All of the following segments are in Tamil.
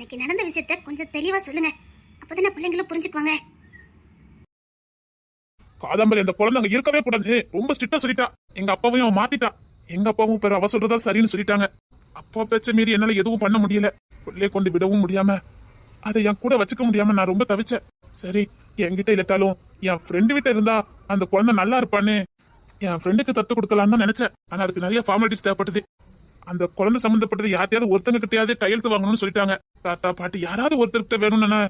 அன்னைக்கு நடந்த விஷயத்த கொஞ்சம் தெளிவா சொல்லுங்க. அப்பதான் பிள்ளைங்களும் புரிஞ்சுக்குவாங்க. காதம்பரி அந்த குழந்தை அங்க இருக்கவே கூடாது. ரொம்ப ஸ்ட்ரிக்டா சொல்லிட்டா. எங்க அப்பாவையும் அவன் மாத்திட்டா. எங்க அப்பாவும் பேர் அவ சொல்றதா சரின்னு சொல்லிட்டாங்க. அப்பா பேச்ச மீறி என்னால எதுவும் பண்ண முடியல. உள்ளே கொண்டு விடவும் முடியாம அதை என் கூட வச்சுக்க முடியாம நான் ரொம்ப தவிச்சேன். சரி என்கிட்ட இல்லட்டாலும் என் ஃப்ரெண்டு கிட்ட இருந்தா அந்த குழந்தை நல்லா இருப்பான்னு என் ஃப்ரெண்டுக்கு தத்து கொடுக்கலாம்னு தான் நினைச்சேன். ஆனா அதுக்கு நிறைய ஃபார்மாலிட்டிஸ் தேவைப்பட்டது. அந்த குழந்தை சம்பந்தப்பட்டது யார்ட்டையாவது ஒருத்தங்க கிட்டயாவது கையெழுத்து வாங்கணும்னு சொல்லிட்டாங்க. தாத்தா பாட்டி யாராவது ஒருத்தர்கிட்ட வேணும்னு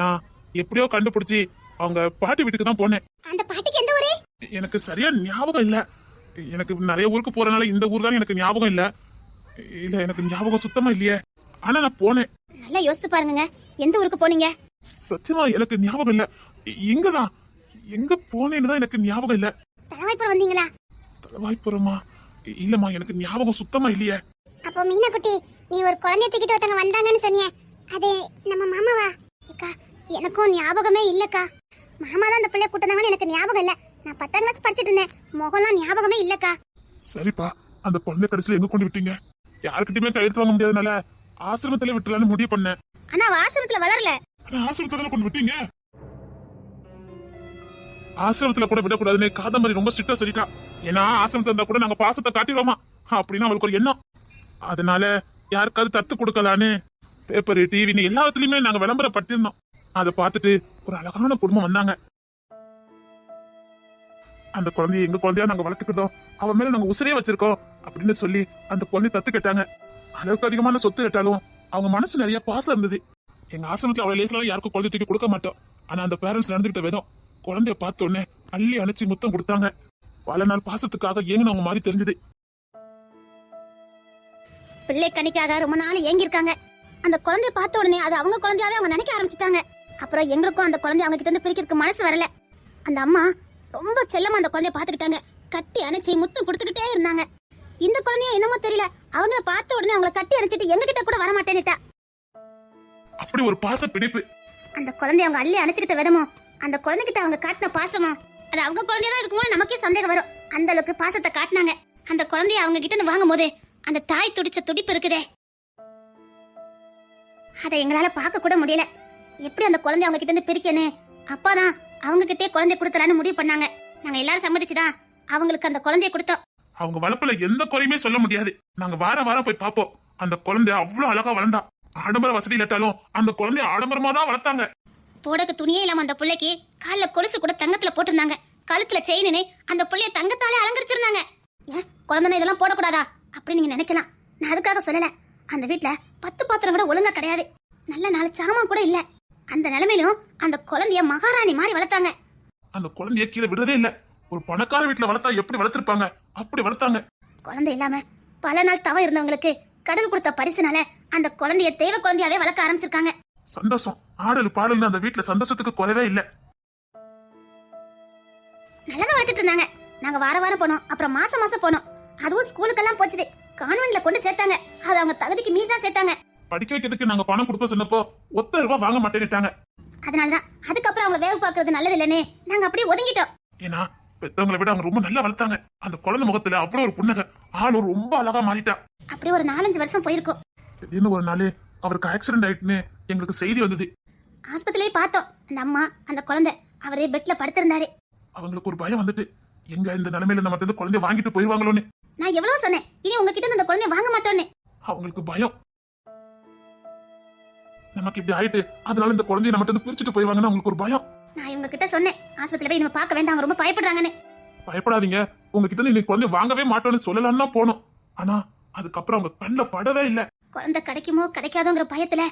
நான் எப்படியோ கண்டுபிடிச்சி அவங்க பாட்டி வீட்டுக்கு தான் போனேன். அந்த பாட்டிக்கு எந்த ஊரு? எனக்கு சரியா ஞாபகம் இல்ல. எனக்கு நிறைய ஊருக்கு போறனால இந்த ஊர் தான் எனக்கு ஞாபகம் இல்ல. இல்ல எனக்கு ஞாபகம் சுத்தமா இல்லையே. ஆனா நான் போனேன். நல்லா யோசித்து பாருங்க எந்த ஊருக்கு போனீங்க? சத்தியமா எனக்கு ஞாபகம் இல்ல. எங்கதான்? எங்க போனேன்னு தான் எனக்கு ஞாபகம் இல்ல. தலைவாய்ப்புறம் வந்தீங்களா? தலைவாய்ப்புறமா? இல்லம்மா எனக்கு ஞாபகம் சுத்தமா இல்லையே. அப்போ மீனா குட்டி நீ ஒரு குழந்தைய தூக்கிட்டு ஒருத்தங்க வந்தாங்கன்னு சொன்னியே. அது நம்ம மாமாவா? அக்கா எனக்கும் ஞாபகமே இல்லக்கா. மாமா தான் அந்த பிள்ளைய கூட்டினாங்கன்னு எனக்கு ஞாபகம் இல்ல. நான் பத்தாம் கிளாஸ் படிச்சிட்டு இருந்தேன். முகம்லாம் ஞாபகமே இல்லக்கா. சரிப்பா அந்த குழந்தை கடைசியில எங்க கொண்டு விட்டீங்க? யாருக்கிட்டயுமே கையெழுத்து வாங்க முடியாதனால ஆசிரமத்துல விட்டுலான்னு முடிவு பண்ணேன். ஆனா அவ ஆசிரமத்துல வளரல. ஆனா ஆசிரமத்துல கொண்டு விட்டீங்க? ஆசிரமத்துல கூட விடக்கூடாதுன்னு காதம்பரி ரொம்ப ஸ்ட்ரிக்டா சொல்லிட்டா. ஏன்னா ஆசிரமத்துல இருந்தா கூட நாங்க பாசத்தை காட்டிடுவோமா? அப்படின்னு அவளுக்கு ஒரு எண்ணம். அதனால யாருக்காவது தத்து கொடுக்கலான்னு பேப்பர் டிவின்னு எல்லாத்துலயுமே நாங்க விளம்பரப்படுத்திருந்தோம் அதை பார்த்துட்டு ஒரு அழகான குடும்பம் வந்தாங்க. அந்த குழந்தைய எங்க குழந்தையா நாங்க வளர்த்துக்கிட்டோம். அவன் மேல நாங்க உசிரே வச்சிருக்கோம் அப்படின்னு சொல்லி அந்த குழந்தைய தத்து கேட்டாங்க. அளவுக்கு அதிகமான சொத்து கேட்டாலும் அவங்க மனசு நிறைய பாசம் இருந்தது. எங்க ஆசிரமத்துல அவ்வளவு லேஸ்லாம் யாருக்கும் குழந்தை தூக்கி கொடுக்க மாட்டோம். ஆனா அந்த பேரண்ட்ஸ் நடந்துகிட்ட விதம். குழந்தைய பார்த்த உடனே அள்ளி அணைச்சு முத்தம் கொடுத்தாங்க. பல நாள் பாசத்துக்காக ஏங்கினவங்க மாதிரி தெரிஞ்சது. பிள்ளை கணிக்காக ரொம்ப நாள் ஏங்கி இருக்காங்க அந்த குழந்தைய பார்த்த உடனே அது அவங்க குழந்தையாவே அவங்க நினைக்க ஆரம்பிச்சிட்டாங்க. அப்புறம் எங்களுக்கும் அந்த குழந்தைய அவங்க கிட்ட இருந்து பிரிக்கிறதுக்கு மனசு வரல. அந்த அம்மா ரொம்ப செல்லமா அந்த குழந்தைய பாத்துக்கிட்டாங்க கட்டி அணைச்சி முத்தம் கொடுத்துக்கிட்டே இருந்தாங்க. இந்த குழந்தையும் என்னமோ தெரியல. அவங்க பார்த்த உடனே அவங்கள கட்டி அணைச்சிட்டு எங்க கிட்ட கூட வர மாட்டேன்னுட்டா அப்படி ஒரு பாச பிடிப்பு. அந்த குழந்தைய அவங்க அள்ளி அணைச்சுக்கிட்ட விதமோ அந்த குழந்தைகிட்ட அவங்க காட்டின பாசமா? அது அவங்க குழந்தையா தான் இருக்குமோ நமக்கே சந்தேகம் வரும். அந்த அளவுக்கு பாசத்தை காட்டினாங்க. அந்த குழந்தைய அவங்க கிட்ட இருந்து வாங்கும் போது அந்த தாய் துடிச்ச துடிப்பு இருக்குதே. அதை எங்களால பார்க்க கூட முடியல. எப்படி அந்த குழந்தைய அவங்க கிட்ட இருந்து பிரிக்கனே அப்பாதான் அவங்க கிட்டே குழந்தை கொடுத்தலான்னு முடிவு பண்ணாங்க. நாங்க எல்லாரும் சம்மதிச்சுதான் அவங்களுக்கு அந்த குழந்தைய கொடுத்தோம். அவங்க வளர்ப்புல எந்த குறையுமே சொல்ல முடியாது. நாங்க வார வாரம் போய் பார்ப்போம். அந்த குழந்தை அவ்வளவு அழகா வளர்ந்தா. ஆடம்பர வசதி இல்லாட்டாலும் அந்த குழந்தைய ஆடம்பரமா தான் வளர்த்தாங்க. போடக்கு துணியே இல்லாம அந்த புள்ளைக்கு கால்ல கொலுசு கூட தங்கத்துல போட்டிருந்தாங்க. கழுத்துல செயினு அந்த புள்ளைய தங்கத்தாலே அலங்கரிச்சிருந்தாங்க. ஏன் குழந்தை இதெல்லாம் போடக்கூடாதா? அப்படின்னு நீங்க நினைக்கலாம். நான் அதுக்காக சொல்லல. அந்த வீட்ல பத்து பாத்திரம் கூட ஒழுங்கா கிடையாது. நல்ல நாலு சாமான் கூட இல்ல. அந்த நிலைமையிலும் அந்த குழந்தைய மகாராணி மாதிரி வளர்த்தாங்க. அந்த குழந்தைய கீழே விடுறதே இல்ல. ஒரு பணக்கார வீட்டுல வளர்த்தா எப்படி வளர்த்திருப்பாங்க? அப்படி வளர்த்தாங்க. குழந்தை இல்லாம பல நாள் தவ இருந்தவங்களுக்கு கடவுள் கொடுத்த பரிசுனால அந்த குழந்தைய தெய்வ குழந்தையாவே வளர்க்க ஆரம்பிச்சிருக்காங்க. சந்தோஷம். ஆடல் பாடல்னு அந்த வீட்டுல சந்தோஷத்துக்கு குறைவே இல்ல. நல்லா வளர்த்துட்டு இருந்தாங்க. நாங்க வார வாரம் போனோம். அப்புறம் மாசம் மாசம் போனோம். அதுவும் ஸ்கூலுக்கெல்லாம் போச்சுது. கான்வென்ட்ல கொண்டு சேர்த்தாங்க. அது அவங்க தகுதிக்கு மீறி தான் சேர்த்தாங்க. படிக்க வைக்கிறதுக்கு நாங்க பணம் கொடுக்க சொன்னப்போ ஒத்த ரூபாய் வாங்க மாட்டேன்னுட்டாங்க. அதனாலதான் அதுக்கப்புறம் அவங்க வேவு பார்க்கறது நல்லது இல்லைன்னு நாங்க அப்படியே ஒதுங்கிட்டோம். ஏன்னா பெத்தவங்களை விட அவங்க ரொம்ப நல்லா வளர்த்தாங்க. அந்த குழந்தை முகத்துல அவ்வளவு ஒரு புன்னகை. ஆளும் ரொம்ப அழகா மாறிட்டா. அப்படியே ஒரு நாலஞ்சு வருஷம் போயிருக்கும். திடீர்னு ஒரு நாள் அவருக்கு ஆக்சிடென்ட் ஆயிட்டுன்னு எங்களுக்கு செய்தி வந்தது. ஆஸ்பத்திரியிலே பார்த்தோம். அந்த அம்மா அந்த குழந்தை அவரே பெட்ல படுத்திருந்தாரு. அவங்களுக்கு ஒரு பயம் வந்துட்டு எங்க இந்த நிலைமையில நம்ம இருந்து குழந்தைய வாங்கிட்டு போயிருவாங்களோன்னு. நான் எவ்வளவு சொன்னேன். இனி உங்ககிட்ட அந்த குழந்தைய வாங்க மாட்டோன்னு. அவங்களுக்கு பயம். நமக்கு இப்படி ஆயிட்டு அதனால இந்த குழந்தைய நம்ம இருந்து பிரிச்சுட்டு போயிருவாங்கன்னு அவங்களுக்கு ஒரு பயம். நான் இவங்க கிட்ட சொன்னேன். ஆஸ்பத்திரியில போய் இனிமே பார்க்க வேண்டாம் அவங்க ரொம்ப பயப்படுறாங்கன்னு. பயப்படாதீங்க. உங்ககிட்ட இன்னைக்கு குழந்தைய வாங்கவே மாட்டோம்னு சொல்லலாம்னா போனோம். ஆனா அதுக்கப்புறம் அவங்க கண்ணில் படவே இல்ல. குழந்தை கிடைக்குமோ கிடைக்காதோங்கிற பயத்துல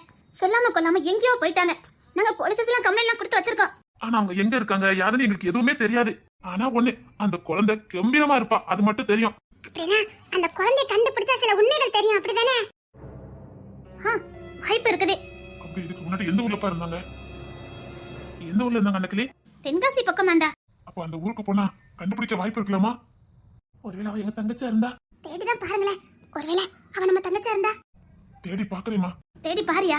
சொல்லாம கொல்லாம எங்கேயோ போயிட்டாங்க. நாங்க போலீசஸ் எல்லாம் கம்ப்ளைண்ட் கொடுத்து வச்சிருக்கோம். ஆனா அவங்க எங்க இருக்காங்க? யாருன்னு எங்களுக்கு எதுவுமே தெரியாது. ஆனா ஒண்ணு அந்த குழந்தை கம்பீரமா இருப்பா. அது மட்டும் தெரியும். அப்படின்னா அந்த குழந்தைய கண்டுபிடிச்சா சில உண்மைகள் தெரியும். அப்படிதானே? வாய்ப்பு இருக்குது. அவங்க இதுக்கு முன்னாடி எந்த ஊர்லப்பா இருந்தாங்க? எந்த ஊர்ல இருந்தாங்க அன்னைக்கிளி தென்காசி பக்கம் தாண்டா அப்ப அந்த ஊருக்கு போனா கண்டுபிடிக்க வாய்ப்பு இருக்கலாமா? ஒருவேளை அவ எங்க தங்கச்சியா இருந்தா? தேடிதான் பாருங்களேன். ஒருவேளை அவன் நம்ம தங்கச்சா இருந்தா? தேடி பாக்குறேமா தேடி பாரியா?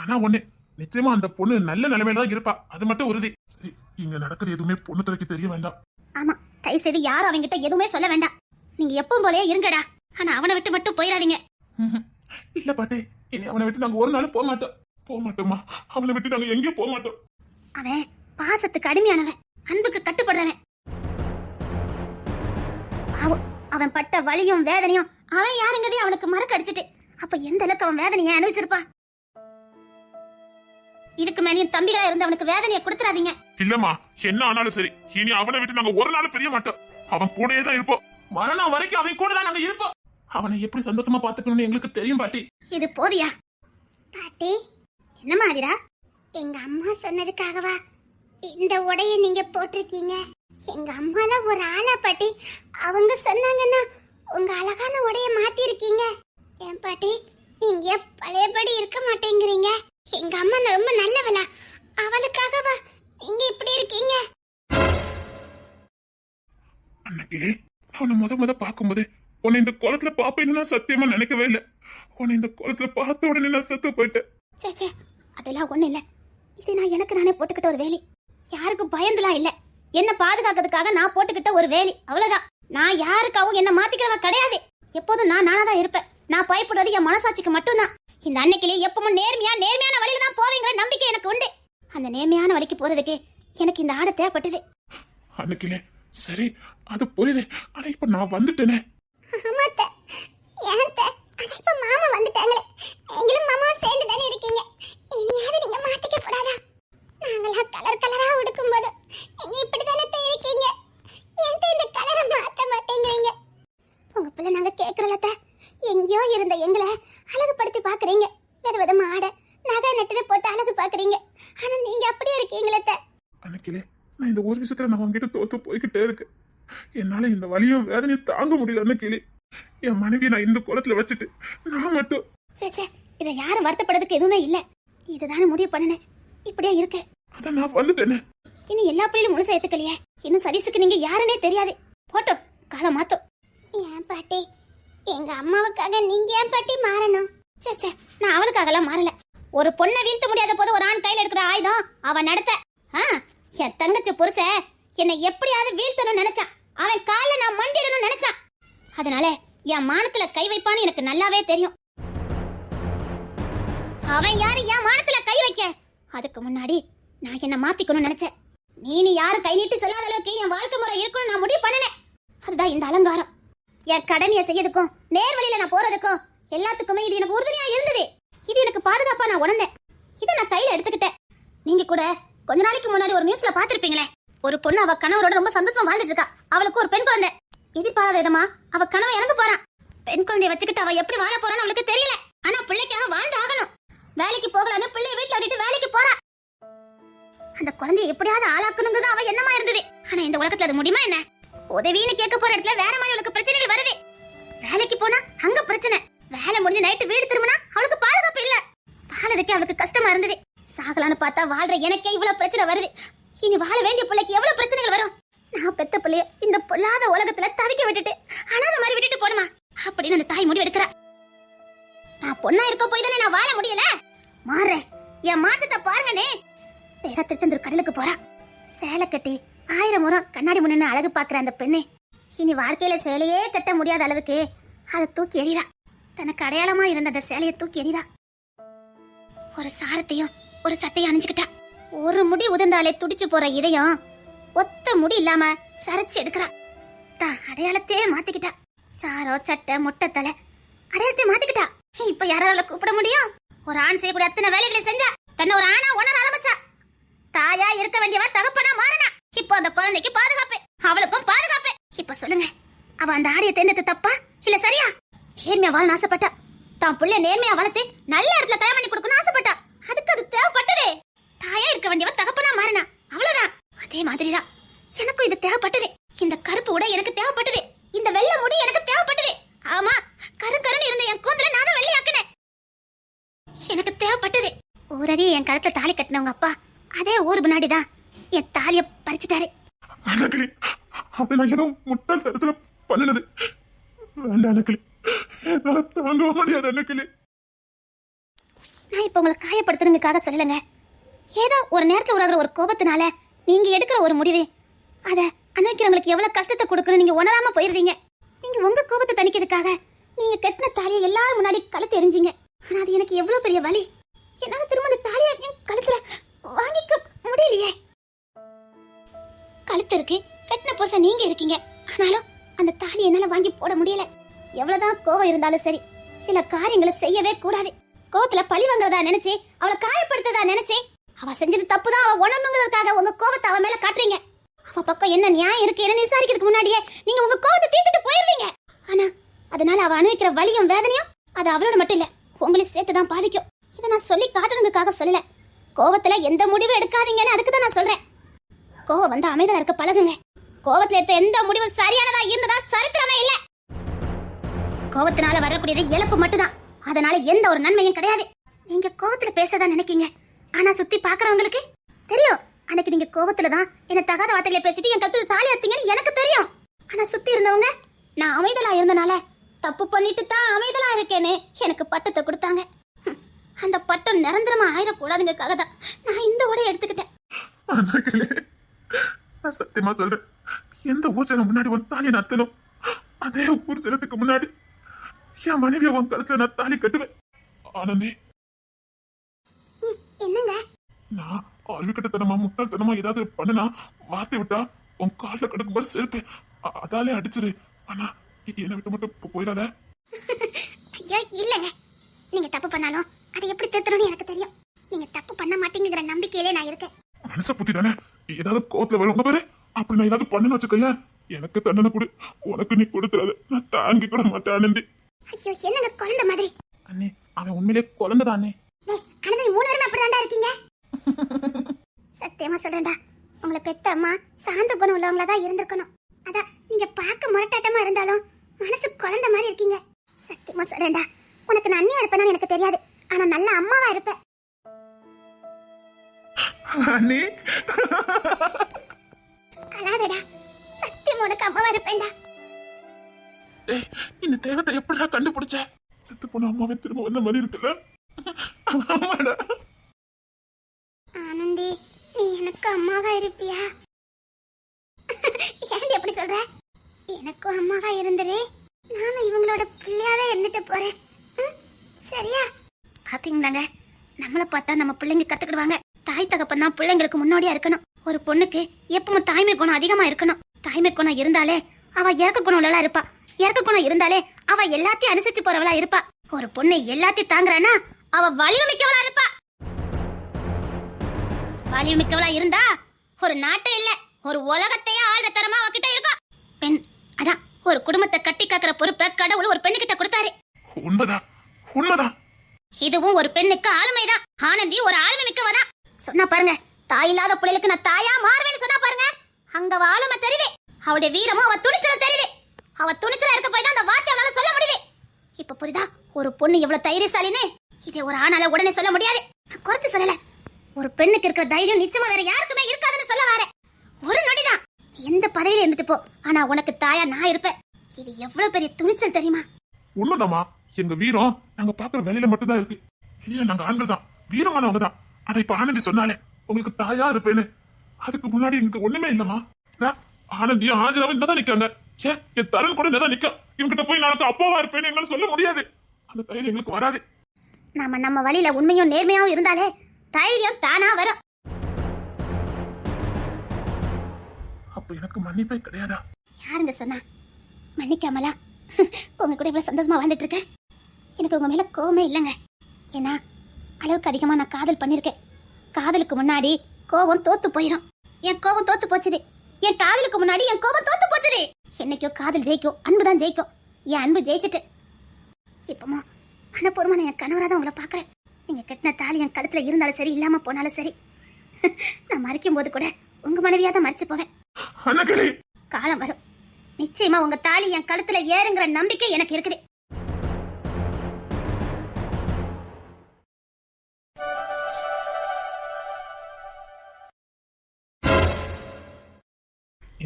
ஆனா ஒண்ணு நிச்சயமா அந்த பொண்ணு நல்ல நிலைமையில தான் இருப்பா. அது மட்டும் உறுதி. சரி இங்க நடக்கிறது எதுவுமே பொண்ணு தலைக்கு தெரிய வேண்டாம். ஆமா தயவு செய்து யாரும் அவன்கிட்ட எதுவுமே சொல்ல வேண்டாம். நீங்க எப்பவும் போலயே இருங்கடா. ஆனா அவனை விட்டு மட்டும் போயிடாதீங்க. இல்ல பாட்டி இனி அவனை விட்டு நாங்க ஒரு நாள் போக மாட்டோம். போக மாட்டோமா அவனை விட்டு நாங்க எங்கேயும் போக மாட்டோம். அவன் பாசத்துக்கு அடிமையானவன். அன்புக்கு கட்டுப்படுறவன். அவன் பட்ட வலியும் வேதனையும் அவன் யாருங்கதையும் அவனுக்கு மறக்கடிச்சிட்டு அப்ப எந்த அளவுக்கு அவன் வேதனையை அனுபவிச்சிருப்பான்? இதுக்கு மேலேயும் தம்பிகளா இருந்து அவனுக்கு வேதனையை கொடுத்துறாதீங்க. இல்லம்மா என்ன ஆனாலும் சரி. இனி அவனை விட்டு நாங்க ஒரு நாள் பிரிய மாட்டோம். அவன் கூடயே தான் இருப்போம். மரணம் வரைக்கும் அவன் கூட தான் நாங்க இருப்போம். அவனை எப்படி சந்தோஷமா பாத்துக்கணும்னு எங்களுக்கு தெரியும் பாட்டி. இது போதியா? பாட்டி என்ன மாதிரா எங்க அம்மா சொன்னதுக்காகவா? இந்த உடைய நீங்க போட்டிருக்கீங்க. எங்க அம்மால ஒரு ஆளா பாட்டி. அவங்க சொன்னாங்கன்னா உங்க அழகான உடைய மாத்தி இருக்கீங்க ஏன் பாட்டி நீங்க பழையபடி இருக்க மாட்டேங்கிறீங்க. எங்க அம்மா ரொம்ப நல்லவளா. அவளுக்காகவா நீங்க இப்படி இருக்கீங்க? அன்னைக்கு அவனை முத முத பார்க்கும்போது உன்னை இந்த குளத்துல பாப்பேன்னு நான் சத்தியமா நினைக்கவே இல்லை. உன்னை இந்த குளத்துல பார்த்த உடனே நான் செத்து போயிட்டேன். சே சே அதெல்லாம் ஒண்ணு இல்ல. இது நான் எனக்கு நானே போட்டுக்கிட்ட ஒரு வேலி. யாருக்கும் பயந்துலாம் இல்ல. என்ன பாதுகாக்கிறதுக்காக நான் போட்டுக்கிட்ட ஒரு வேலி. அவ்வளவுதான். நான் யாருக்காகவும் என்ன மாத்திக்கிறவ கிடையாது. எப்போதும் நான் நானா தான் இருப்பேன். நான் பயப்படுறது என் மனசாட்சிக்கு மட்டும்தான். இந்த அன்னைக்கிலே எப்பவும் நேர்மையா நேர்மையான வழியில தான் போவீங்கிற நம்பிக்கை எனக்கு உண்டு. அந்த நேர்மையான வழிக்கு போறதுக்கு எனக்கு இந்த ஆடை தேவைப்பட்டது. அன்னைக்கிலே சரி அது புரியுது. ஆனா இப்ப நான் வந்துட்டேனே. மாமா வந்துட்டாங்களே. நீங்களும் மாமா சேர்ந்து தானே இருக்கீங்க. இனியாவது நீங்க மாத்திக்க கூடாதா? நாங்களா கலர் கலரா உடுக்கும் போது நீங்க இப்படி தானே இருக்கீங்க என்கிட்ட இந்த கலரை மாத்த மாட்டேங்கிறீங்க உங்க பிள்ளை நாங்க கேக்குறலத்த எங்கேயோ இருந்த எங்களை அழகுபடுத்தி பாக்குறீங்க வித விதமா ஆட நகை நட்டுன்னு போட்டு அழகு பாக்குறீங்க ஆனா நீங்க அப்படியே இருக்கீங்களத்த அன்னைக்கிலே விஷயத்துல நான் உங்ககிட்ட தோத்து போய்கிட்டே இருக்கு என்னால இந்த வலியும் வேதனையும் தாங்க முடியல அன்னைக்கிலே என் மனைவி நான் இந்த குளத்துல வச்சுட்டு நான் மட்டும். சே சே இதை யாரும் வருத்தப்படுறதுக்கு எதுவுமே இல்ல. இதுதானே முடிவு பண்ணினேன். இப்படியே இருக்கு. அதான் நான் வந்துட்டேனே. இனி எல்லா பிள்ளைகளும் முழுசா ஏத்துக்கலையே? இன்னும் சரிசுக்கு நீங்க யாருன்னே தெரியாது. போட்டோம் காலம் மாத்தோம் ஏன் பாட்டி? எங்க அம்மாவுக்காக நீங்க ஏன் பாட்டி மாறணும்? சே சே நான் அவளுக்காகலாம் மாறல. ஒரு பொண்ணை வீழ்த்த முடியாத போது ஒரு ஆண் கையில எடுக்கிற ஆயுதம் அவன் நடத்த. ஆ, என் தங்கச்சி புருஷ என்னை எப்படியாவது வீழ்த்தணும்னு நினைச்சான். அவன் கால நான் மண்டிடணும்னு நினைச்சான். அதனால என் மானத்துல கை வைப்பான்னு எனக்கு நல்லாவே தெரியும். அவன் யாரு என் மானத்துல கை வைக்க? அதுக்கு முன்னாடி நான் என்ன மாத்திக்கணும்னு நினைச்சேன். நீ நீ யாரும் கை நீட்டி சொல்லாத அளவுக்கு என் வாழ்க்கை முறை இருக்கும்னு நான் முடிவு பண்ணினேன். அதுதான் இந்த அலங்காரம். என் கடமையை செய்யறதுக்கும் நேர் வழியில நான் போறதுக்கும் எல்லாத்துக்குமே இது எனக்கு உறுதுணையா இருந்தது. இது எனக்கு பாதுகாப்பா நான் உணர்ந்தேன். இதை நான் கையில எடுத்துக்கிட்டேன். நீங்க கூட கொஞ்ச நாளைக்கு முன்னாடி ஒரு நியூஸ்ல பாத்திருப்பீங்களே ஒரு பொண்ணு அவ கணவரோட ரொம்ப சந்தோஷமா வாழ்ந்துட்டு இருக்கா. அவளுக்கு ஒரு பெண் குழந்தை. எதிர்பாராத விதமா அவ கணவன் இறந்து போறான். பெண் குழந்தைய வச்சுக்கிட்டு அவ எப்படி வாழ போறான்னு அவளுக்கு தெரியல. ஆனா பிள்ளைக்காக வாழ்ந்து ஆகணும். வேலைக்கு போகலான்னு பிள்ளைய வீட்டுல விட்டுட்டு வேலைக்கு போறா. அந்த குழந்தைய எப்படியாவது ஆளாக்கணுங்கிறது அவ எண்ணமா இருந்தது. ஆனா இந்த உலகத்துல அது முடியுமா என்ன? உதவின்னு கேட்க போற இடத்துல வேற மாதிரி அவளுக்கு பிரச்சனைகள் வருது. வேலைக்கு போனா அங்க பிரச்சனை. வேலை முடிஞ்சு நைட்டு வீடு திரும்பினா அவளுக்கு பாதுகாப்பு இல்ல. வாழறதுக்கே அவளுக்கு கஷ்டமா இருந்தது. சாகலான்னு பார்த்தா வாழ்ற எனக்கே இவ்வளவு பிரச்சனை வருது. இனி வாழ வேண்டிய பிள்ளைக்கு எவ்வளவு பிரச்சனைகள் வரும்? நான் பெத்த பிள்ளைய இந்த பொல்லாத உலகத்துல தவிக்க விட்டுட்டு அனாத மாதிரி விட்டுட்டு போடுமா அப்படின்னு அந்த தாய் முடிவு எடுக்கிறா. நான் பொண்ணா இருக்க போய் தானே நான் வாழ முடியல? மாறுறேன் என் மாற்றத்தை பாருங்கண்ணே. தேர திருச்செந்தூர் கடலுக்கு போறா. சேலை கட்டி ஆயிரம் முறை கண்ணாடி முன்னு அழகு பாக்குற அந்த பெண்ணு. இனி வாழ்க்கையில சேலையே கட்ட முடியாத அளவுக்கு அதை தூக்கி எறிறா. தனக்கு அடையாளமா இருந்த அந்த சேலையை தூக்கி எறிறா. ஒரு சாரத்தையும் ஒரு சட்டையை அணிஞ்சுக்கிட்டா. ஒரு முடி உதிர்ந்தாலே துடிச்சு போற இதயம் ஒத்த முடி இல்லாம சரைச்சு எடுக்கிறா. தான் அடையாளத்தையே மாத்திக்கிட்டா. சாரோ சட்டை மொட்டை தலை அடையாளத்தை மாத்திக்கிட்டா. இப்ப யாராவது கூப்பிட முடியும்? ஒரு ஆண் செய்யக்கூடிய அத்தனை வேலைகளை செஞ்சா தன்னை ஒரு ஆணா உணர ஆரம்பிச்சா. தாயா இருக்க வேண்டியவ தகப்பனா மாறினா. இப்போ அந்த குழந்தைக்கு பாதுகாப்பு. அவளுக்கும் பாதுகாப்பு. இப்ப சொல்லுங்க அவ அந்த ஆடைய தேர்ந்தது தப்பா இல்ல சரியா? நேர்மையா வாழ ஆசைப்பட்டா. தான் புள்ள நேர்மையா வளர்த்து நல்ல இடத்துல கல்யாணம் பண்ணி கொடுக்கணும்னு ஆசைப்பட்டா. அதுக்கு அது தேவைப்பட்டதே. தாயா இருக்க வேண்டியவன் தகப்பனா மாறினா. அவ்வளவுதான். அதே மாதிரிதான். எனக்கும் இது தேவைப்பட்டது. இந்த கருப்பு உடை எனக்கு தேவைப்பட்டது. இந்த வெள்ளை முடி எனக்கு தேவைப்பட்டது. ஆமா கரு கருன்னு இருந்த என் கூந்தல நான் தான் வெள்ளையாக்குனேன். எனக்கு தேவைப்பட்டது. ஊரடி என் கழுத்துல தாலி கட்டினவங்க அப்பா அதே ஊர் முன்னாடி தான் என் தாலிய பறிச்சுட்டாரு. அனக்கிளி அதை நான் ஏதோ முட்டாள் தரத்துல பண்ணினது வேண்டாம் அனக்கிளி என்னால தாங்க முடியாது அனக்கிளி நான் இப்போ உங்களை காயப்படுத்துறதுக்காக சொல்லலைங்க. ஏதோ ஒரு நேரத்தில் உருவாகிற ஒரு கோபத்தினால நீங்கள் எடுக்கிற ஒரு முடிவு. அதை அனுபவிக்கிறவங்களுக்கு எவ்வளோ கஷ்டத்தை கொடுக்கணும் நீங்கள் உணராமல் போயிடுறீங்க நீங்கள் உங்கள் கோபத்தை தணிக்கிறதுக்காக நீங்கள் கட்டின தாலியை எல்லாரும் முன்னாடி கழுத்து எரிஞ்சிங்க ஆனால் அது எனக்கு எவ்வளோ பெரிய வலி. என்னால் திரும்ப அந்த தாலியை என் கழுத்தில் வாங்கிக்க முடியலையே. கழுத்து இருக்கு கட்டின புருஷன் நீங்கள் இருக்கீங்க. ஆனாலும் அந்த தாலியை என்னால் வாங்கி போட முடியல. எவ்வளோதான் கோபம் இருந்தாலும் சரி சில காரியங்களை செய்யவே கூடாது. கோவத்துல பழி வாங்குறதா நினைச்சு அவளை காயப்படுத்ததா நினைச்சு அவ செஞ்சது தப்புதான் அவ உணர்ந்துங்கிறதுக்காக உங்க கோவத்தை அவ மேல காட்டுறீங்க. அவ பக்கம் என்ன நியாயம் இருக்கு என்ன விசாரிக்கிறதுக்கு முன்னாடியே நீங்க உங்க கோவத்தை தீர்த்துட்டு போயிருவீங்க. ஆனா அதனால அவ அனுபவிக்கிற வலியும் வேதனையும் அது அவளோட மட்டும் இல்ல உங்களை சேர்த்து தான் பாதிக்கும். இதை நான் சொல்லி காட்டுறதுக்காக சொல்லல. கோவத்துல எந்த முடிவும் எடுக்காதீங்கன்னு அதுக்கு தான் நான் சொல்றேன். கோவம் வந்து அமைதியா இருக்க பழகுங்க. கோவத்துல எடுத்த எந்த முடிவும் சரியானதா இருந்ததா சரித்திரமே இல்ல. கோவத்தினால வரக்கூடியது இழப்பு மட்டும்தான். அதனால எந்த ஒரு நன்மையும் கிடையாது. நீங்க கோபத்துல பேசதான் நினைக்கீங்க. ஆனா சுத்தி பாக்குறவங்களுக்கு தெரியும். அன்னைக்கு நீங்க கோபத்துல தான் என்ன தகாத வார்த்தைகளை பேசிட்டு என் கழுத்துல தாலி அத்தீங்கன்னு எனக்கு தெரியும். ஆனா சுத்தி இருந்தவங்க நான் அமைதலா இருந்தனால தப்பு பண்ணிட்டு தான் அமைதலா இருக்கேன்னு எனக்கு பட்டத்தை கொடுத்தாங்க. அந்த பட்டம் நிரந்தரமா ஆயிடக்கூடாதுங்கக்காக தான் நான் இந்த உடைய எடுத்துக்கிட்டேன். நான் சத்தியமா சொல்றேன் எந்த ஊர் முன்னாடி வந்தாலும் தாலி அதே ஊர் சேலத்துக்கு முன்னாடி என் மனைவி உன் கழுத்துல நான் தாலி கட்டுவேன். ஆனந்தி. என்னங்க? நான் அறிவுக்கட்டத்தனமா முட்டாள்தனமா ஏதாவது பண்ணுனா வார்த்தை விட்டா உன் காலில் கிடக்கும் போது செருப்பு அதாலே அடிச்சிரு. ஆனா என்னை விட்டு மட்டும் போயிடாத. ஐயா இல்லங்க. நீங்க தப்பு பண்ணாலும் அதை எப்படி திருத்தணும்னு எனக்கு தெரியும். நீங்க தப்பு பண்ண மாட்டீங்கிற நம்பிக்கையிலே நான் இருக்கேன். மனச புத்தி தானே? ஏதாவது கோவத்துல வருவாங்க பாரு. அப்படி நான் ஏதாவது பண்ணு வச்சுக்கையா எனக்கு தண்டனை கொடு. உனக்கு நீ கொடுத்துறாத நான் தாங்கி கூட மாட்டேன் ஆனந்தி. ஐயோ என்னங்க குழந்தை மாதிரி? அண்ணே அவன் உண்மையிலே குழந்தைதான் அண்ணே டேய் அனந்தி மூணு பேரும் அப்படிதான்டா இருக்கீங்க. சத்தியமா சொல்றேன்டா உங்களை பெத்த அம்மா சாந்த குணம் உள்ளவங்களா தான் இருந்திருக்கணும். அதான் நீங்க பார்க்க முரட்டாட்டமா இருந்தாலும் மனசு குழந்தை மாதிரி இருக்கீங்க. சத்தியமா சொல்றேன்டா உனக்கு நான் அண்ணியா இருப்பேன்னு எனக்கு தெரியாது. ஆனா நல்ல அம்மாவா இருப்ப அண்ணே. அழாதடா சத்தியம் உனக்கு அம்மாவா இருப்பேன்டா. ஏய், இந்த தேவத்தை எப்படா கண்டுபிடிச்ச? செத்து போன அம்மாவே திரும்ப வந்த மாதிரி இருக்குல்ல? ஆமாடா ஆனந்தி நீ எனக்கு அம்மாவா இருப்பியா? ஏன்டி எப்படி சொல்ற? எனக்கும் அம்மாவா இருந்துரு. நானும் இவங்களோட பிள்ளையாவே இருந்துட்டு போறேன். சரியா? பாத்தீங்களாங்க? நம்மளை பார்த்தா நம்ம பிள்ளைங்க கத்துக்கிடுவாங்க. தாய் தகப்பன் தான் பிள்ளைங்களுக்கு முன்னோடியா இருக்கணும். ஒரு பொண்ணுக்கு எப்பவும் தாய்மை குணம் அதிகமா இருக்கணும். தாய்மை குணம் இருந்தாலே அவ இறக்க குணம் உள்ளவளா இருப்பா. இறக்க குணம் இருந்தாலே அவ எல்லாத்தையும் அனுசரிச்சு போறவளா இருப்பா. ஒரு பொண்ணு எல்லாத்தையும் தாங்குறானா அவ வலிமைக்கவளா இருப்பா. வலிமை மிக்கவளா இருந்தா ஒரு நாட்டை இல்ல ஒரு உலகத்தையே ஆள்ற தரமா அவகிட்ட இருக்கும் பெண் அதான் ஒரு குடும்பத்தை கட்டி காக்கிற பொறுப்பை கடவுள் ஒரு பெண்ணுகிட்ட கொடுத்தாரு. உண்மைதான் உண்மைதான். இதுவும் ஒரு பெண்ணுக்கு ஆளுமைதான். ஆனந்தி ஒரு ஆளுமை மிக்கவதான். சொன்னா பாருங்க தாய் இல்லாத பிள்ளைகளுக்கு நான் தாயா மாறுவேன்னு சொன்னா பாருங்க அங்க அவ ஆளுமை தெரியுது. அவளுடைய வீரமும் அவ துணிச்சலும் தெரியுது. அவ துணிச்சலா இருக்க போய் தான் அந்த வார்த்தை அவளால சொல்ல முடியுது. இப்ப புரியுதா? ஒரு பொண்ணு எவ்வளவு தைரியசாலின்னு? இதை ஒரு ஆணால உடனே சொல்ல முடியாது. நான் குறைச்சு சொல்லல. ஒரு பெண்ணுக்கு இருக்கிற தைரியம் நிச்சயமா வேற யாருக்குமே இருக்காதுன்னு சொல்ல வரேன் ஒரு நொடிதான். எந்த பதவியில இருந்துட்டு போ. ஆனா உனக்கு தாயா நான் இருப்பேன். இது எவ்வளவு பெரிய துணிச்சல் தெரியுமா? உண்மைதாம்மா. எங்க வீரம் நாங்க பாக்குற வேலையில மட்டும்தான் இருக்கு. இல்ல நாங்க ஆண்கள் தான் வீரமானவங்க தான் ஆனா இப்ப ஆனந்தி சொன்னாலே உங்களுக்கு தாயா இருப்பேன்னு. அதுக்கு முன்னாடி எங்களுக்கு ஒண்ணுமே இல்லம்மா. ஆனந்தியும் ஆஜராவும் இங்க தான் நிக்காங்க ஏன் என் தரன் கூட இங்க தான் நிக்க இவங்கிட்ட போய் நாளைக்கு அப்பாவா இருப்பேன்னு எங்களால சொல்ல முடியாது. அந்த தைரியம் எங்களுக்கு வராது. நாம நம்ம வழியில உண்மையும் நேர்மையாவும் இருந்தாலே தைரியம் தானா வரும். அப்ப எனக்கு மன்னிப்பே கிடையாதா? யாருங்க சொன்னா? மன்னிக்காமலா? உங்க கூட இவ்வளவு சந்தோஷமா வாழ்ந்துட்டு இருக்கேன் எனக்கு உங்க மேல கோவமே இல்லைங்க. ஏன்னா அளவுக்கு அதிகமா நான் காதல் பண்ணிருக்கேன். காதலுக்கு முன்னாடி கோவம் தோத்து போயிடும் என் கோவம் தோத்து போச்சுது. என் காதலுக்கு முன்னாடி என் கோவம் தோத்து போச்சுது என்னைக்கோ காதல் ஜெயிக்கும் அன்பு தான் ஜெயிக்கும் என் அன்பு ஜெயிச்சிட்டு. இப்பமா மனப்பூர்வமா நான் என் கணவரா தான் உங்களை பாக்குறேன் நீங்க கட்டின தாலி என் கழுத்துல இருந்தாலும் சரி இல்லாம போனாலும் சரி. நான் மறைக்கும் போது கூட உங்க மனைவியா தான் மறைச்சு போவேன். காலம் வரும். நிச்சயமா உங்க தாலி என் கழுத்துல ஏறுங்கிற நம்பிக்கை எனக்கு இருக்குது.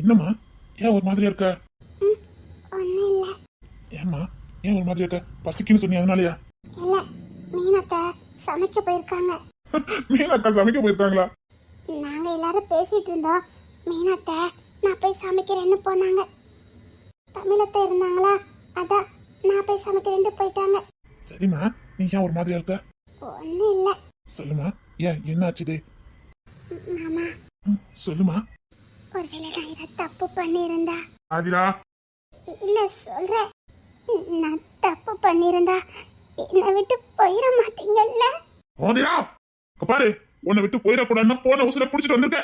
என்னம்மா? ஏன் ஒரு மாதிரியா இருக்க? இல்ல. ஏம்மா? ஏன் ஒரு மாதிரியா இருக்க? பசிக்குன்னு சொன்னி அதனாலயா? இல்ல மீனத்தை சமைக்க போயிருக்காங்க. மீனாக்கா சமைக்க போயிருக்காங்களா? நாங்க எல்லாரும் பேசிட்டு இருந்தோம். மீனத்தை நான் போய் சமைக்கிறேன்னு போனாங்க. தமிழத்தை இருந்தாங்களா? அதான் நான் போய் சமைக்கிறேன்ட்டு போயிட்டாங்க. சரிம்மா நீ ஏன் ஒரு மாதிரியா இருக்க? ஒன்றும் இல்லை. சொல்லுமா ஏன் என்ன ஆச்சுது மாமா. ம், சொல்லுமா ஒருவேளை நான் ஏதாவது தப்பு பண்ணியிருந்தா? ஆதிரா. இல்ல சொல்றேன். நான் தப்பு பண்ணியிருந்தா என்னை விட்டு போயிட மாட்டீங்கல்ல? ஆதிரா பாரு. உன்னை விட்டு போயிடக்கூடாதுன்னா போன உசுர புடிச்சிட்டு வந்திருக்க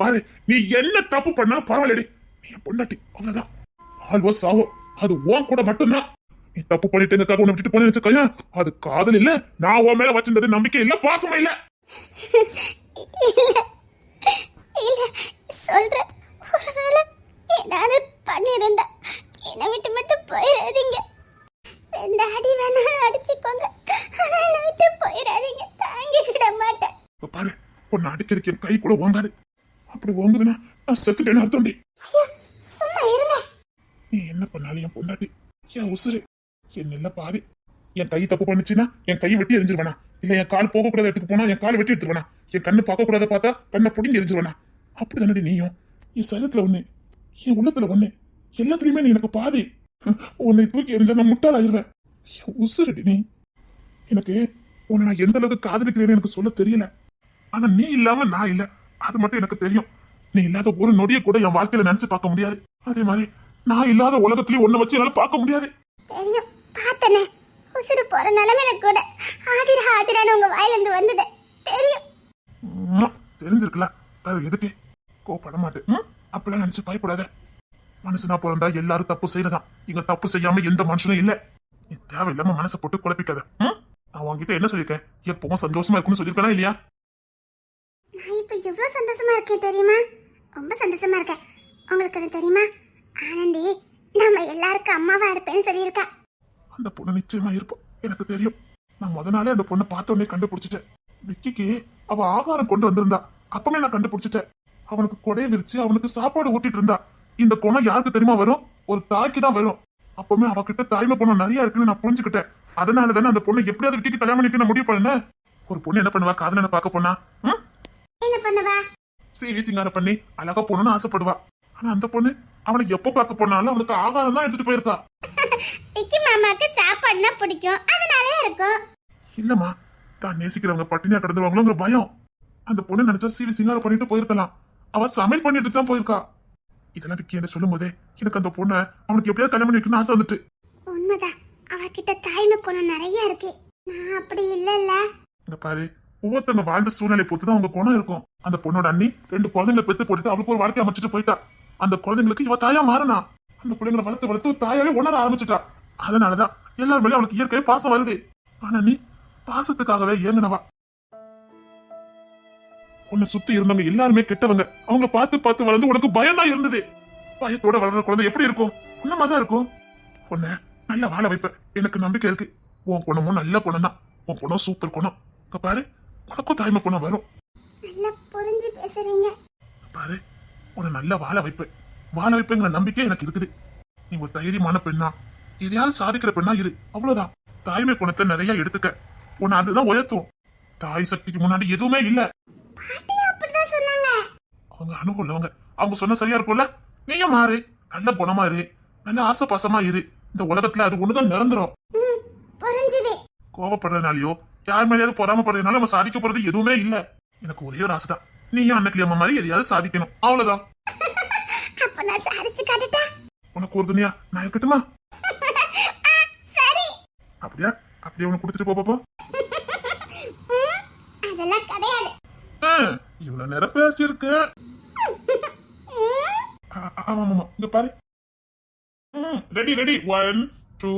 பாரு நீ என்ன தப்பு பண்ணாலும் பரவாயில்லடி. நீ என் பொண்டாட்டி அவ்வளவுதான். ஆல்வோ சாவோ அது உன் கூட மட்டும்தான். நீ தப்பு பண்ணிட்டேங்கக்காக உன்னை விட்டுட்டு போனேன்னு வச்சுக்கோயா அது காதல் இல்ல. நான் உன் மேல வச்சிருந்தது நம்பிக்கை இல்ல பாசமும் இல்ல. இல்ல சொல்றேன். ஒருவேளை ஏதாவது பண்ணியிருந்தா என்னை விட்டு மட்டும் போயிடாதீங்க. ரெண்டு அடி வேணாலும் அடிச்சுக்கோங்க. ஆனா என்னை விட்டு போயிடாதீங்க. தாங்கிக்கிட மாட்டேன். இப்ப பாரு உன்னை அடிக்கிறதுக்கு என் கை கூட ஓங்காது. அப்படி ஓங்குதுன்னா நான் செத்துட்டேன்னு அர்த்தம்டி. சும்மா இருங்க. நீ என்ன பண்ணாலும் என் பொண்டாட்டி என் உசுரு என் நல்ல பாதி. என் கை தப்பு பண்ணுச்சுன்னா என் கை வெட்டி எரிஞ்சிருவேனா? இல்ல என் கால் போக கூடாத இடத்துக்கு போனா என் கால் வெட்டி எடுத்துருவேனா? என் கண்ணு பார்க்க கூடாத பார்த்தா கண்ணை புடிங்கி எரிஞ்சிருவேனா? அப்படி தானடி நீயும்? என் சரத்துல ஒண்ணு என் உள்ளத்துல ஒண்ணு எல்லாத்துலயுமே நீ எனக்கு பாதி. உன்னை தூக்கி எரிஞ்சா நான் முட்டாளாயிருவேன் என் உசுருடி நீ. எனக்கு உன்னை நான் எந்த அளவுக்கு காதலிக்கிறேன்னு எனக்கு சொல்ல தெரியல. ஆனா நீ இல்லாம நான் இல்ல. அது மட்டும் எனக்கு தெரியும். நீ இல்லாத ஒரு நொடியை கூட என் வாழ்க்கையில நினைச்சு பார்க்க முடியாது. அதே மாதிரி நான் இல்லாத உலகத்திலயும் ஒன்ன வச்சு என்னால பார்க்க முடியாது. தெரியும். பார்த்தனே. உசுறு போற நிலைமையில கூட ஆதிரா ஆதிரான்னு உங்க வாயிலிருந்து வந்தது. தெரியும். உம்மா, தெரிஞ்சிருக்கலாம் வேற எதுக்கு? கோப்பட மாட்டேன் ம்? அப்படிலாம் நினைச்சு பயப்படாத. மனுஷனா பிறந்தா எல்லாரும் தப்பு செய்யறதான் இங்க தப்பு செய்யாம எந்த மனுஷனும் இல்ல. நீ தேவையில்லாம மனசை போட்டு குழப்பிக்காத? நான் உன்கிட்ட என்ன சொல்லியிருக்கேன்? எப்பவும் சந்தோஷமா இருக்கும்னு சொல்லியிருக்கேனா இல்லையா? இப்ப எவ்வளவு சந்தோஷமா இருக்கேன் தெரியுமா? ரொம்ப சந்தோஷமா இருக்கேன். உங்களுக்கு ஒண்ணு தெரியுமா? ஆனந்தி நம்ம எல்லாருக்கும் அம்மாவா இருப்பேன்னு சொல்லியிருக்கா. அந்த பொண்ணு நிச்சயமா இருப்போம் எனக்கு தெரியும். நான் முத நாளே அந்த பொண்ணை பார்த்த உடனே கண்டுபிடிச்சிட்டேன். விக்கிக்கு அவ ஆகாரம் கொண்டு வந்திருந்தா. அப்பவே நான் கண்டுபிடிச்சிட்டேன். அவனுக்கு கொடைய விரிச்சு அவனுக்கு சாப்பாடு ஊட்டிட்டு இருந்தா. இந்த குணம் யாருக்கு தெரியுமா வரும்? ஒரு தாய்க்கு தான் வரும். அப்பவுமே அவகிட்ட தாய்மை குணம் நிறைய இருக்குன்னு நான் புரிஞ்சுக்கிட்டேன். அதனால தானே அந்த பொண்ணை எப்படியாவது விக்கிக்கு கல்யாணம் பண்ணிக்க நான் முடிவு பண்ணேன். ஒரு பொண்ணு என்ன பண்ணுவா? காதலனை பார்க்க போனா? என்ன பண்ணுவா? சீவி சிங்காரம் பண்ணி அழகா போகணும்னு ஆசைப்படுவா. ஆனா அந்த பொண்ணு அவனை எப்ப பார்க்க போனாலும் அவனுக்கு ஆகாரம் தான் எடுத்துட்டு போயிருக்கா. விக்கி மாமாக்கு சாப்பாடுனா பிடிக்கும். அதனாலே இருக்கும். இல்லம்மா தான் நேசிக்கிறவங்க பட்டினியா கிடந்துருவாங்களோங்கிற பயம். அந்த பொண்ணு நினைச்சா சீவி சிங்காரம் பண்ணிட்டு போயிருக்கலாம். அவ சமையல் பண்ணிட்டு தான் போயிருக்கா. இதெல்லாம் விக்கி என்ன சொல்லும் போதே எனக்கு அந்த பொண்ணை அவனுக்கு எப்படியாவது கல்யாணம் பண்ணி வைக்கணும்னு ஆசை வந்துட்டு. உண்மைதான். அவகிட்ட தாய்மை குணம் நிறைய இருக்கு. நான் அப்படி இல்லல்ல. இங்க பாரு ஒவ்வொருத்தவங்க வாழ்ந்த சூழ்நிலை பொறுத்து தான் அவங்க குணம் இருக்கும். அந்த பொண்ணோட அண்ணி ரெண்டு குழந்தைங்களை பெத்து போட்டுட்டு அவளுக்கு ஒரு வாழ்க்கை அமைச்சிட்டு போயிட்டா. அந்த குழந்தைங்களுக்கு இவ தாயா மாறினா. அந்த பிள்ளைங்களை வளர்த்து வளர்த்து தாயாவே உணர ஆரம்பிச்சிட்டா. அதனாலதான் எல்லார் மேலயும் அவளுக்கு இயற்கையே பாசம் வருது. ஆனா நீ பாசத்துக்காகவே ஏங்கினவா உன்னை சுத்தி இருந்தவங்க எல்லாருமே கெட்டவங்க. அவங்க பார்த்து பார்த்து வளர்ந்து உனக்கு பயம் தான் இருந்தது. பயத்தோட வளர்ற குழந்தை எப்படி இருக்கும்? தான் இருக்கும். உன்னை நல்ல வாழ வைப்ப எனக்கு நம்பிக்கை இருக்கு. உன் குணமும் நல்ல குணம் தான் உன் குணம் சூப்பர் குணம். இங்க பாரு உனக்கும் தாய்மை குணம் வரும். நல்லா புரிஞ்சு பேசுறீங்க. பாரு உன்னை நல்லா வாழ வைப்பேன். வாழ வைப்பேங்கிற நம்பிக்கை எனக்கு இருக்குது. நீ ஒரு தைரியமான பெண்ணா. எதையாவது சாதிக்கிற பெண்ணா இரு. அவ்வளவுதான். தாய்மை குணத்தை நிறைய எடுத்துக்க. உன்னை அதுதான் உயர்த்தும். தாய் சக்திக்கு முன்னாடி எதுவுமே இல்ல. அவங்க அனுபவம் உள்ளவங்க அவங்க சொன்ன சரியா இருக்கும்ல? நீயும் மாறு. நல்ல குணமா இரு. நல்ல ஆசை பாசமா இரு. இந்த உலகத்துல அது ஒண்ணுதான் நிரந்தரம். கோவப்படுறதுனாலயோ யார் மேலேயாவது பொறாமப்படுறதுனால நம்ம சாதிக்க போறது எதுவுமே இல்ல. எனக்கு ஒரே ஒரு ஆசைதான். நீயும் அன்னைக்கு அம்மா மாதிரி எதையாவது சாதிக்கணும். அவ்வளவுதான். உனக்கு ஒரு துணியா நான் இருக்கட்டுமா? அப்படியா? அப்படியே உனக்கு கொடுத்துட்டு போ பாப்போம் அதெல்லாம் கிடையாது. இவ்வளவு நேரம் பேசியிருக்கு ஆமா ஆமா இங்க பாரு. Ready ready one two